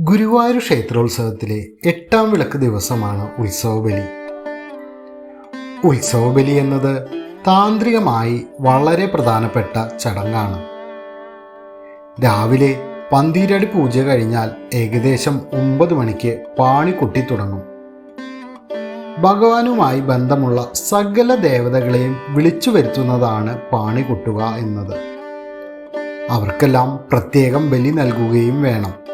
ഗുരുവായൂർ ക്ഷേത്രോത്സവത്തിലെ എട്ടാം വിളക്ക് ദിവസമാണ് ഉത്സവബലി. ഉത്സവബലി എന്നത് താന്ത്രികമായി വളരെ പ്രധാനപ്പെട്ട ചടങ്ങാണ്. രാവിലെ പന്തീരടി പൂജ കഴിഞ്ഞാൽ ഏകദേശം ഒമ്പത് മണിക്ക് പാണി കൊട്ടി തുടങ്ങും. ഭഗവാനുമായി ബന്ധമുള്ള സകല ദേവതകളെയും വിളിച്ചു വരുത്തുന്നതാണ് പാണി കൊട്ടുക എന്നത്. അവർക്കെല്ലാം പ്രത്യേകം ബലി നൽകുകയും വേണം.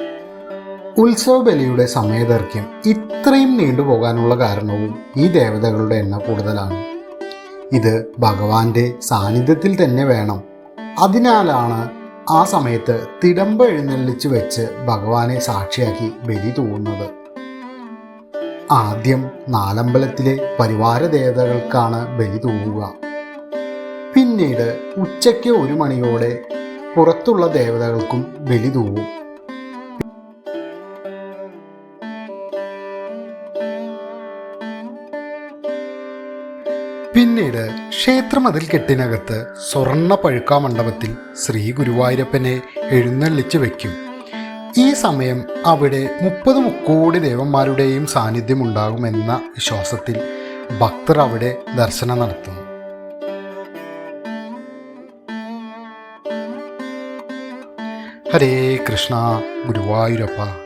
ഉത്സവ ബലിയുടെ സമയദൈർഘ്യം ഇത്രയും നീണ്ടുപോകാനുള്ള കാരണവും ഈ ദേവതകളുടെ എണ്ണ കൂടുതലാണ്. ഇത് ഭഗവാന്റെ സാന്നിധ്യത്തിൽ തന്നെ വേണം. അതിനാലാണ് ആ സമയത്ത് തിടമ്പ എഴുന്നള്ളിച്ച് വെച്ച് ഭഗവാനെ സാക്ഷിയാക്കി ബലി തൂവുന്നത്. ആദ്യം നാലമ്പലത്തിലെ പരിവാര ദേവതകൾക്കാണ് ബലി തൂവുക. പിന്നീട് ഉച്ചയ്ക്ക് ഒരു മണിയോടെ പുറത്തുള്ള ദേവതകൾക്കും ബലി തൂവും. പിന്നീട് ക്ഷേത്രമതിൽ കെട്ടിനകത്ത് സ്വർണ പഴുക്കാ മണ്ഡപത്തിൽ ശ്രീ ഗുരുവായൂരപ്പനെ എഴുന്നള്ളിച്ച് വയ്ക്കും. ഈ സമയം അവിടെ മുപ്പത് മുക്കോടി ദേവന്മാരുടെയും സാന്നിധ്യം ഉണ്ടാകുമെന്ന വിശ്വാസത്തിൽ ഭക്തർ അവിടെ ദർശനം നടത്തുന്നു. ഹരേ കൃഷ്ണ ഗുരുവായൂരപ്പ.